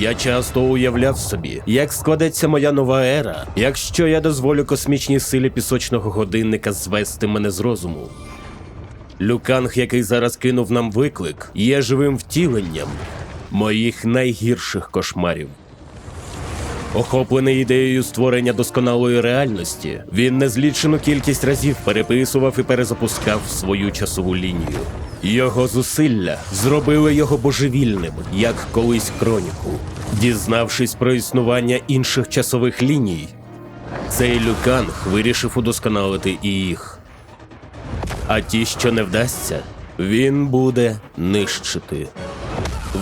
Я часто уявляв собі, як складеться моя нова ера, якщо я дозволю космічній силі пісочного годинника звести мене з розуму. Люканг, який зараз кинув нам виклик, є живим втіленням моїх найгірших кошмарів. Охоплений ідеєю створення досконалої реальності, він незлічену кількість разів переписував і перезапускав свою часову лінію. Його зусилля зробили його божевільним, як колись кроніку. Дізнавшись про існування інших часових ліній, цей Люканг вирішив удосконалити і їх. А ті, що не вдасться, він буде нищити.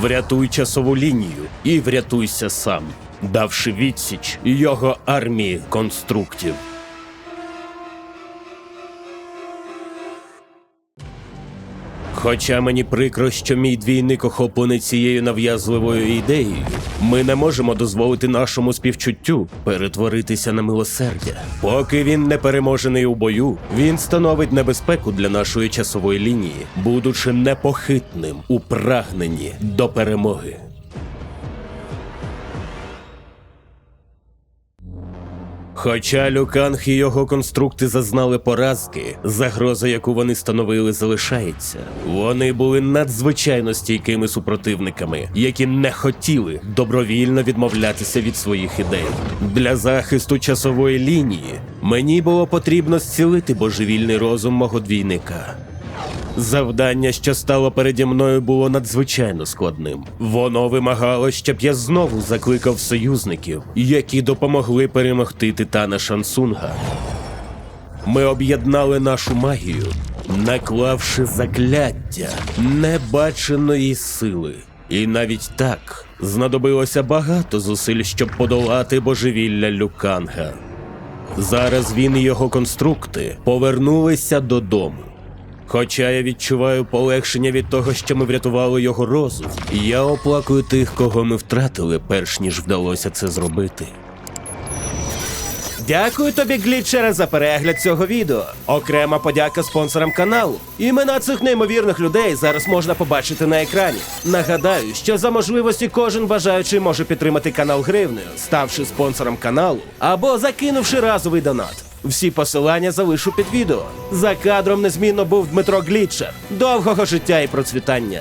Врятуй часову лінію і врятуйся сам, давши відсіч його армії конструктів. Хоча мені прикро, що мій двійник охоплений цією нав'язливою ідеєю, ми не можемо дозволити нашому співчуттю перетворитися на милосердя. Поки він не переможений у бою, він становить небезпеку для нашої часової лінії, будучи непохитним у прагненні до перемоги. Хоча Люканг і його конструкти зазнали поразки, загроза, яку вони становили, залишається. Вони були надзвичайно стійкими супротивниками, які не хотіли добровільно відмовлятися від своїх ідей. Для захисту часової лінії мені було потрібно зцілити божевільний розум мого двійника. Завдання, що стало переді мною, було надзвичайно складним. Воно вимагало, щоб я знову закликав союзників, які допомогли перемогти титана Шансунга. Ми об'єднали нашу магію, наклавши закляття небаченої сили. І навіть так знадобилося багато зусиль, щоб подолати божевілля Люканга. Зараз він і його конструкти повернулися додому. Хоча я відчуваю полегшення від того, що ми врятували його розум, я оплакую тих, кого ми втратили, перш ніж вдалося це зробити. Дякую тобі, глітчере, за перегляд цього відео. Окрема подяка спонсорам каналу. Імена цих неймовірних людей зараз можна побачити на екрані. Нагадаю, що за можливості кожен бажаючий може підтримати канал гривнею, ставши спонсором каналу або закинувши разовий донат. Всі посилання залишу під відео. За кадром незмінно був Дмитро Глітчер. Довгого життя і процвітання.